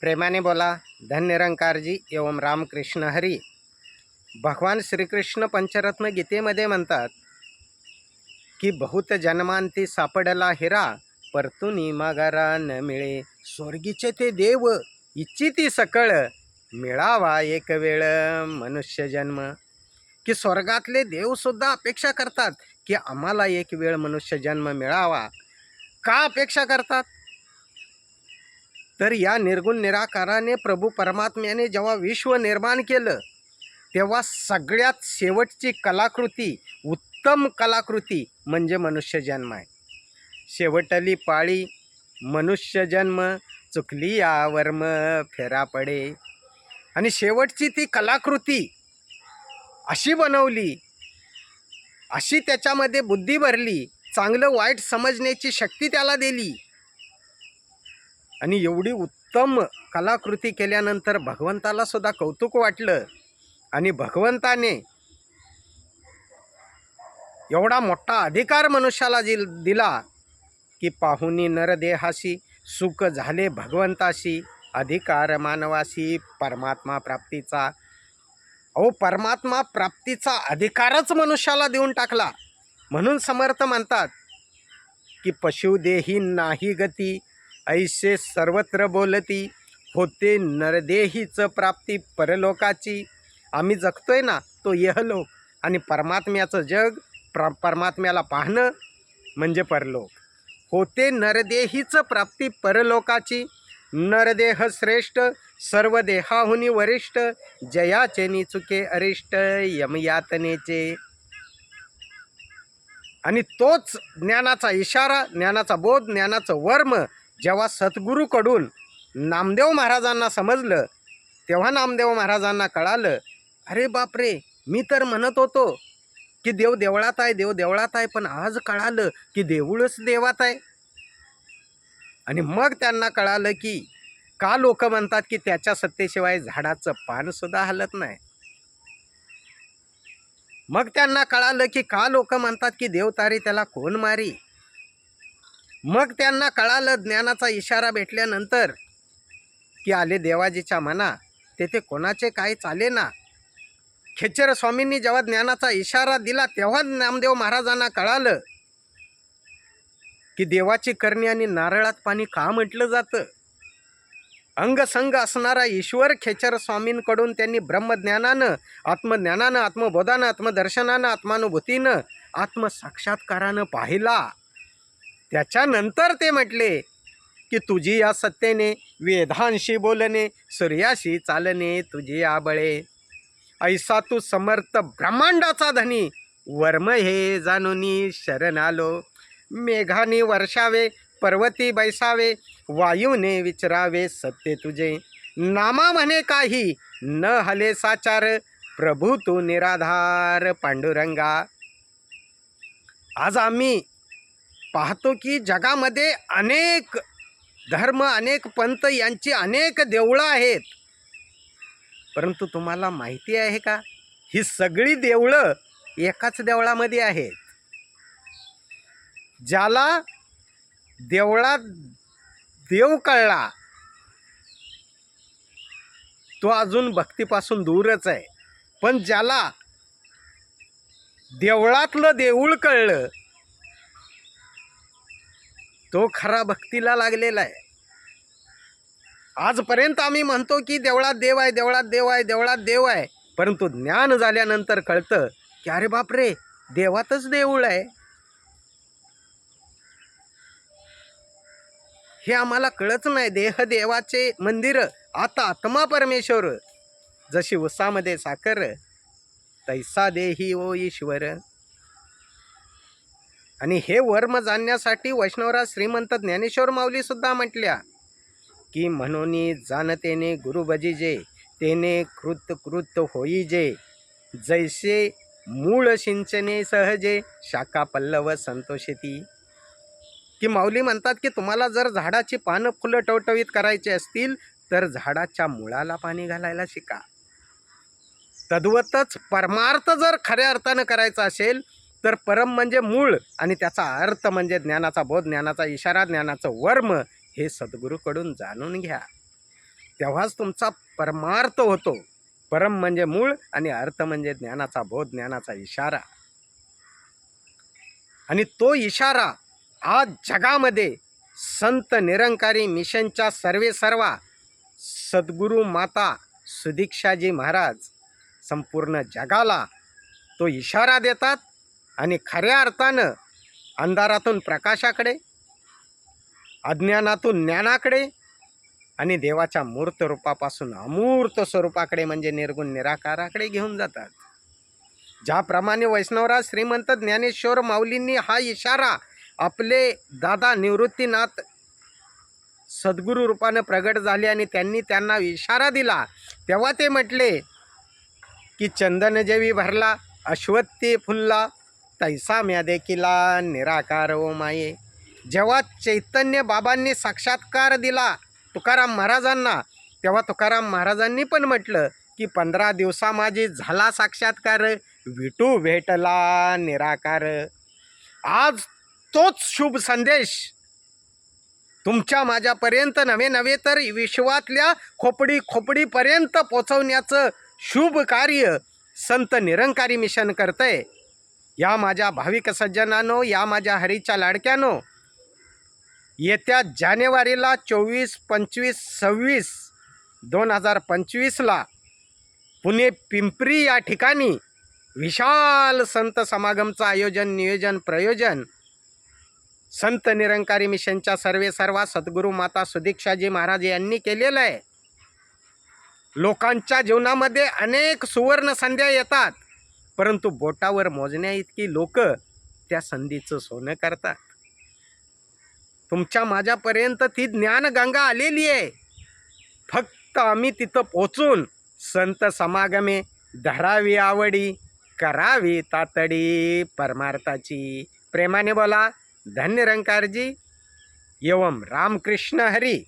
प्रेमाने बोला धन्यरंकारजी एवं रामकृष्ण हरी. भगवान श्रीकृष्ण पंचरत्न गीतेमध्ये म्हणतात की बहुत जन्मांती सापडला हिरा परतुनी मागारा न मिळे. स्वर्गीचे ते देव इच्छिती सकळ मिळावा एक वेळ मनुष्य जन्म. की स्वर्गातले देवसुद्धा अपेक्षा करतात की आम्हाला एक वेळ मनुष्य जन्म मिळावा. का अपेक्षा करतात? तर या निर्गुण निराकाराने प्रभू परमात्म्याने जेव्हा विश्व निर्माण केलं तेव्हा सगळ्यात शेवटची कलाकृती उत्तम कलाकृती म्हणजे मनुष्यजन्म आहे. शेवटली पाळी मनुष्यजन्म चुकली आवर्म फेरा पडे. आणि शेवटची ती कलाकृती अशी बनवली अशी त्याच्यामध्ये बुद्धी भरली चांगलं वाईट समजण्याची शक्ती त्याला दिली आणि एवढी उत्तम कलाकृती केल्यानंतर भगवंताला सुद्धा कौतुक वाटलं. आणि भगवंताने एवढा मोठा अधिकार मनुष्याला दिल दिला की पाहुनी नरदेहाशी सुख झाले भगवंताशी अधिकार मानवाशी परमात्मा प्राप्तीचा. अहो परमात्मा प्राप्तीचा अधिकारच मनुष्याला देऊन टाकला. म्हणून समर्थ म्हणतात की पशुदेही नाही गती. ऐसे सर्वत्र बोलती होते नरदेहीच प्राप्ती परलोकाची. आम्ही जगतोय ना तो यहलोक आणि परमात्म्याचं जग प्र परमात्म्याला पाहणं म्हणजे परलोक. होते नरदेहीच प्राप्ती परलोकाची. नरदेह श्रेष्ठ सर्व देहाहुनी वरिष्ठ. जयाचे निचुके अरिष्ट यमयातनेचे आणि तोच ज्ञानाचा इशारा ज्ञानाचा बोध ज्ञानाचं वर्म जेव्हा सद्गुरूकडून नामदेव महाराजांना समजलं तेव्हा नामदेव महाराजांना कळालं अरे बापरे मी तर म्हणत होतो की देव देवळात आहे देव देवळात आहे पण आज कळालं की देऊळच देवात आहे. आणि मग त्यांना कळालं की का लोक म्हणतात की त्याच्या सत्तेशिवाय झाडाचं पान सुद्धा हलत नाही. मग त्यांना कळालं की का लोक म्हणतात की देव तारी त्याला कोण मारी? मग त्यांना कळालं ज्ञानाचा इशारा भेटल्यानंतर की आले देवाजीच्या मना. तेथे कोणाचे काय चाले ना खेचर स्वामींनी जेव्हा ज्ञानाचा इशारा दिला तेव्हा नामदेव महाराजांना कळालं की देवाची करणी आणि नारळात पाणी का म्हटलं जातं? अंगसंग असणारा ईश्वर खेचर स्वामींकडून त्यांनी ब्रह्मज्ञानानं आत्मज्ञानानं आत्मबोधानं आत्मदर्शनानं आत्मानुभूतीनं आत्मसाक्षात्कारानं पाहिला. त्याच्यानंतर ते म्हटले की तुझी या सत्तेने वेदांशी बोलणे सूर्याशी चालणे तुझी आबळे. ऐसा तू समर्थ ब्रह्मांडाचा धनी वर्म हे जाणूनी शरण आलो मेघाने वर्षावे पर्वती बैसावे वायूने विचरावे सत्य तुझे. नामा म्हणे काही न हले साचार प्रभू तू निराधार पांडुरंगा. आज आम्ही पाहतो की जगामध्ये अनेक धर्म अनेक पंथ यांची अनेक देवळं आहेत. परंतु तुम्हाला माहिती आहे का? ही सगळी देवळं एकाच देवळामध्ये आहेत. ज्याला देवळात देव कळला तो अजून भक्तीपासून दूरच आहे. पण ज्याला देवळातलं देऊळ कळलं तो खरा भक्तीला लागलेला आहे. आजपर्यंत आम्ही म्हणतो की देवळात देव आहे देवळात देव आहे देवळात देव आहे. परंतु ज्ञान झाल्यानंतर कळतं की अरे बापरे देवातच देऊळ आहे. हे आम्हाला कळत नाही. देह देवाचे मंदिर आता आत्मा परमेश्वर. जशी उसामध्ये साखर तैसा देही ओ ईश्वर. आणि हे वर्म जाणण्यासाठी वैष्णवराज श्रीमंत ज्ञानेश्वर माऊलीसुद्धा म्हटल्या की म्हणून जाणतेने गुरुभजीजे तेने कृत कृत होईजे जैसे मूळ सिंचने सहजे शाखा पल्लव संतोषिती. की माऊली म्हणतात की तुम्हाला जर झाडाची पानं फुलं टवटवीत करायची असतील तर झाडाच्या मुळाला पाणी घालायला शिका. तद्वतच परमार्थ जर खऱ्या अर्थानं करायचा असेल तर परम म्हणजे मूळ आणि त्याचा अर्थ म्हणजे ज्ञानाचा बोध ज्ञानाचा इशारा ज्ञानाचं वर्म हे सद्गुरूकडून जाणून घ्या. तेव्हाच तुमचा परमार्थ होतो. परम म्हणजे मूळ आणि अर्थ म्हणजे ज्ञानाचा बोध ज्ञानाचा इशारा. आणि तो इशारा आज जगामध्ये संत निरंकारी मिशनच्या सर्वे सर्वा सद्गुरू माता सुदीक्षाजी महाराज संपूर्ण जगाला तो इशारा देतात. आणि खऱ्या अर्थानं अंधारातून प्रकाशाकडे अज्ञानातून ज्ञानाकडे आणि देवाच्या मूर्त रूपापासून अमूर्त स्वरूपाकडे म्हणजे निर्गुण निराकाराकडे घेऊन जातात. ज्याप्रमाणे वैष्णवराज श्रीमंत ज्ञानेश्वर माऊलींनी हा इशारा आपले दादा निवृत्तीनाथ सद्गुरू रूपानं प्रगट झाले आणि त्यांनी त्यांना इशारा दिला तेव्हा ते म्हटले की चंदनजेवी भरला अश्वत्ती फुलला तैसा म्या देखिला निराकार ओ माये. जेव्हा चैतन्य बाबांनी साक्षात्कार दिला तुकाराम महाराजांना तेव्हा तुकाराम महाराजांनी पण म्हटलं की पंधरा दिवसा माझी झाला साक्षात्कार विटू भेटला निराकार. आज तोच शुभ संदेश. तुमच्या माझ्यापर्यंत नव्हे नव्हे तर विश्वातल्या खोपडी खोपडीपर्यंत पोचवण्याचं शुभ कार्य संत निरंकारी मिशन करतंय. या माझ्या भाविक सज्जनानो या माझ्या हरीच्या लाडक्यानो येत्या जानेवारीला चोवीस पंचवीस सव्वीस दोन हजार पंचवीसला पुणे पिंपरी या ठिकाणी विशाल संत समागमचं आयोजन नियोजन प्रयोजन. संत निरंकारी मिशनच्या सर्वे सर्वा सद्गुरू माता सुदीक्षाजी महाराज यांनी केलेलं आहे. लोकांच्या जीवनामध्ये अनेक सुवर्ण संध्या येतात. परंतु बोटावर मोजण्या इतकी लोक त्या संधीचं सोनं करतात. तुमच्या माझ्यापर्यंत ती ज्ञानगंगा आलेली आहे. फक्त आम्ही तिथं पोचून संत समागमे धरावी आवडी करावी तातडी परमार्थाची. प्रेमाने बोला धन्य रंकारजी एवम रामकृष्ण हरी.